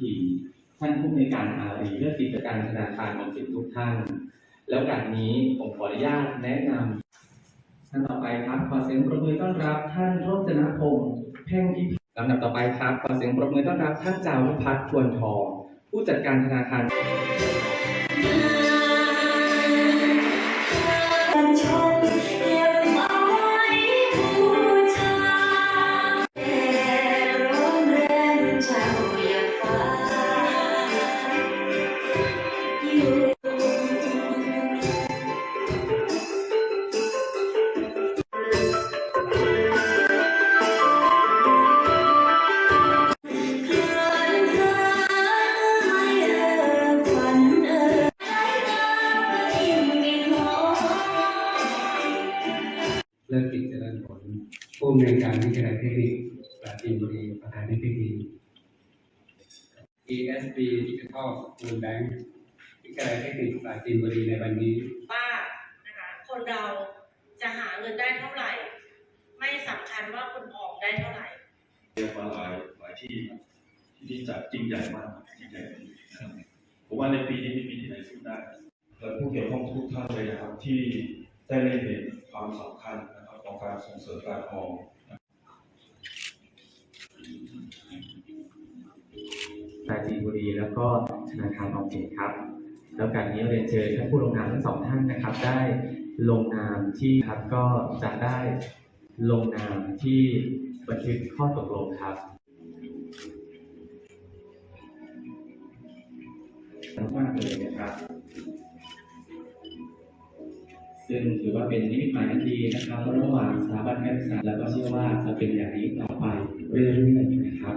ที ท่านผู้ในการอารีเลือกกิจการธนาคารออมสินทุกท่าน แล้วการนี้ผมขออนุญาตแนะนำท่านต่อไปครับขอเสียงปรบมือต้อนรับ ท่านโรจนพงษ์เพ่งพิพิลำดับต่อไปครับขอเสียงปรบมือต้อนรับท่านจารุพัฒน์ชวนทอง ผู้จัดการธนาคาร เลิกกิจเจริญผลผู้อำนวยการวิทยาลัยเทคนิคปราจีนบุรีประธานในพิธี ESB Digital School Bank วิทยาลัยเทคนิคปราจีนบุรีในวันนี้ว่านะคะคนเราจะหาเงินได้เท่าไหร่ ไม่สำคัญว่าคุณออกได้เท่าไหร่เรียกว่าหลายหลายที่ที่นี่จัดจริงใหญ่มากจริงใหญ่นะครับผมว่าในปีนี้ไม่มีที่ไหนสู้ได้และผู้เกี่ยวข้องทุกท่านเลยนะครับที่ได้เล็งเห็น ความสำคัญนะครับของการส่งเสริมการออมปราจีนบุรีแล้วก็ธนาคารออมสินครับ แล้วการนี้เรียนเชิญท่านผู้ลงนามทั้งสองท่านนะครับ ได้ลงนามที่ครับก็จะได้ลงนามที่บันทึกข้อตกลงครับมากเลยนะครับ ซึ่งถือว่าเป็นนิมิตหมายอันดีนะครับระหว่างสถาบันการศึกษาแล้วก็เชื่อว่าจะเป็นอย่างนี้ต่อไปเรื่อยๆนะครับ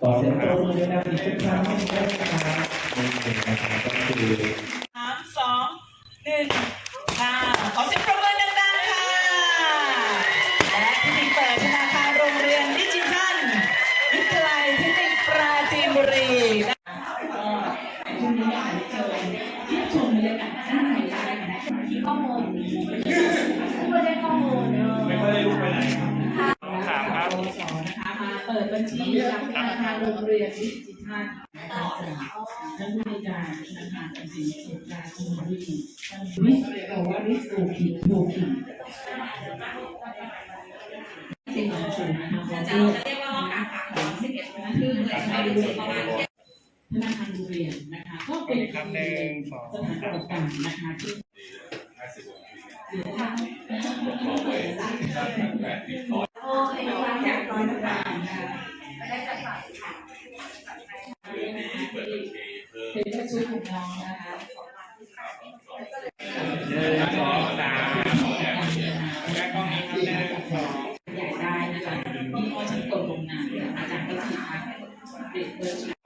ขอเสียงปรบมือด้วยนะอีกสักครั้งให้ได้ครับนี่เป็นนะครับก็คือ บัญชีกับธนาคารโรงเรียนดิจิทัลนะคะจาท่านผู้ในการธนาคารสินสุขารคุณวิทย์วิสโอวาริสโอคิโบคิสิ่งของสูงนะคะจะเรียกว่าการฝากของสิบเอ็ดโมงครึ่งเลยไปถึงประมาณธนาคารโรงเรียนนะคะก็เป็นสถานประกอบการนะคะที่เหลือ ได้จัดสรรค่ะเรื่องนี้เปิดบัญชีเพิ่มเป็นชุดของน้องนะคะหนึ่งสองสามแล้วก็มีคำแนะนำสองอยากได้นะคะมีข้อจำกัดตรงนั้นอาจารย์ก็ชี้ชัดเด็กเบอร์